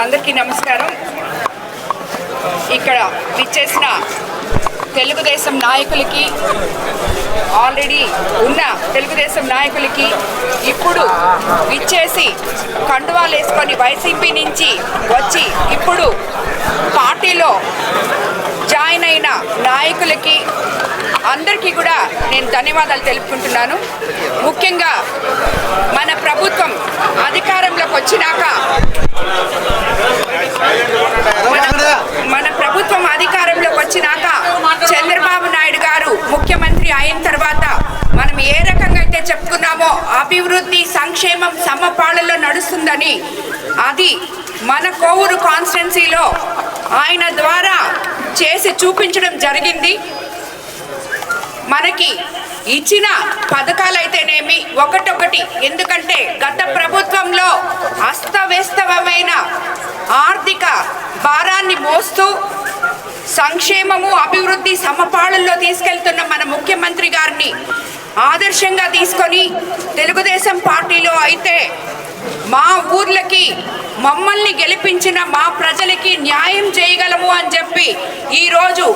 అందరికీ నమస్కారం. ఇక్కడ విచ్చేసిన తెలుగుదేశం నాయకులకి ఆల్రెడీ ఉన్న తెలుగుదేశం నాయకులకి ఇప్పుడు విచ్చేసి కండువాలు వేసుకొని వైసీపీ నుంచి వచ్చి ఇప్పుడు పార్టీలో జాయిన్ అయిన నాయకులకి అందరికీ కూడా నేను ధన్యవాదాలు తెలుపుకుంటున్నాను. ముఖ్యంగా మన ప్రభుత్వం అధికారంలోకి వచ్చినాక మన మన ప్రభుత్వం అధికారంలోకి వచ్చినాక చంద్రబాబు నాయుడు గారు ముఖ్యమంత్రి అయిన తర్వాత మనం ఏ రకంగా అయితే చెప్పుకున్నామో అభివృద్ధి సంక్షేమం సమపాళలో నడుస్తుందని అది మన కోవూరు కాన్స్టిట్యున్సీలో ఆయన ద్వారా చేసి చూపించడం జరిగింది. మనకి ఇచ్చిన పథకాలైతేనేమి ఒకటొకటి. ఎందుకంటే గత ప్రభుత్వంలో అస్తవ్యస్తమైన ఆర్థిక భారాన్ని మోస్తూ సంక్షేమము అభివృద్ధి సమపాళల్లో తీసుకెళ్తున్న మన ముఖ్యమంత్రి గారిని ఆదర్శంగా తీసుకొని తెలుగుదేశం పార్టీలో అయితే మా ఊర్లకి మమ్మల్ని గెలిపించిన మా ప్రజలకి న్యాయం చేయగలము అని చెప్పి ఈరోజు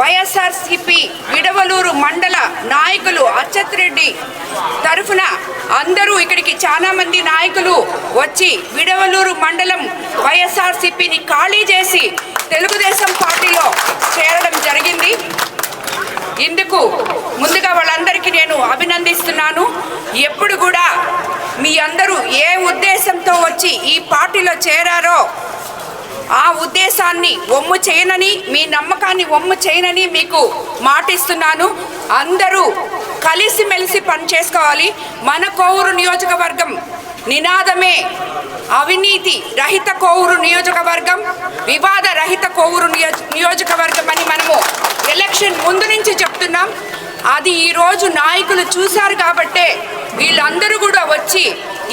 వైఎస్ఆర్సిపి విడవలూరు మండల నాయకులు అచ్చత్రెడ్డి తరఫున అందరూ ఇక్కడికి చాలామంది నాయకులు వచ్చి విడవలూరు మండలం వైఎస్ఆర్సిపిని ఖాళీ చేసి తెలుగుదేశం పార్టీలో చేరడం జరిగింది ఇందుకు ముందుగా వాళ్ళందరికీ నేను అభినందిస్తున్నాను. ఎప్పుడు కూడా మీ అందరూ ఏ ఉద్దేశంతో వచ్చి ఈ పార్టీలో చేరారో ఆ ఉద్దేశాన్ని ఒమ్ము చేయనని మీ నమ్మకాన్ని ఒమ్ము చేయనని మీకు మాటిస్తున్నాను. అందరూ కలిసిమెలిసి పని చేసుకోవాలి. మన కోవూరు నియోజకవర్గం నినాదమే. అవినీతి రహిత కోవూరు నియోజకవర్గం వివాద రహిత కోవూరు నియోజ నియోజకవర్గం అని మనము ఎలక్షన్ ముందు నుంచి చెప్తున్నాం. అది ఈరోజు నాయకులు చూశారు కాబట్టే వీళ్ళందరూ కూడా వచ్చి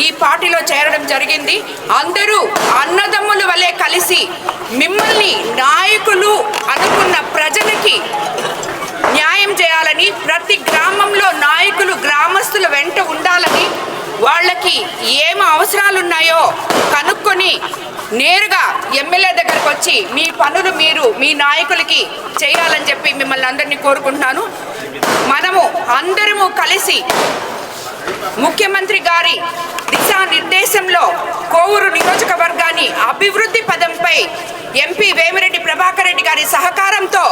ఈ పార్టీలో చేరడం జరిగింది. అందరూ అన్నదమ్ముల వలె కలిసి మిమ్మల్ని నాయకులు అనుకున్న ప్రజలకి న్యాయం చేయాలని ప్రతి గ్రామంలో నాయకులు గ్రామస్తుల వెంట ఉండాలని వాళ్ళకి ఏం అవసరాలు ఉన్నాయో కనుక్కొని నేరుగా ఎమ్మెల్యే దగ్గరకు వచ్చి మీ పనులు మీరు మీ నాయకులకి చేయాలని చెప్పి మిమ్మల్ని అందరినీ కోరుకుంటున్నాను. మనము అందరము కలిసి ముఖ్యమంత్రి గారి దిశానిర్దేశంలో కోవూరు నియోజకవర్గాన్ని అభివృద్ధి పదంపై ఎంపీ వేమిరెడ్డి ప్రభాకర్ రెడ్డి గారి సహకారంతో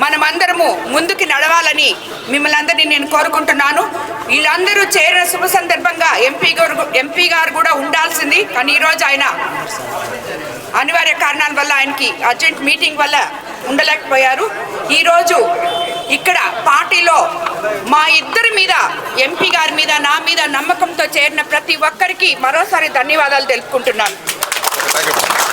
మనమందరము ముందుకు అని మిమ్మల్ని అందరినీ నేను కోరుకుంటున్నాను. వీళ్ళందరూ చేరిన శుభ సందర్భంగా ఎంపీ గారు ఎంపీ గారు కూడా ఉండాల్సింది. కానీ ఈరోజు ఆయన అనివార్య కారణాల వల్ల ఆయనకి అర్జెంట్ మీటింగ్ వల్ల ఉండలేకపోయారు. ఈరోజు ఇక్కడ పార్టీలో మా ఇద్దరి మీద ఎంపీ గారి మీద నా మీద నమ్మకంతో చేరిన ప్రతి ఒక్కరికి మరోసారి ధన్యవాదాలు తెలుపుకుంటున్నాను.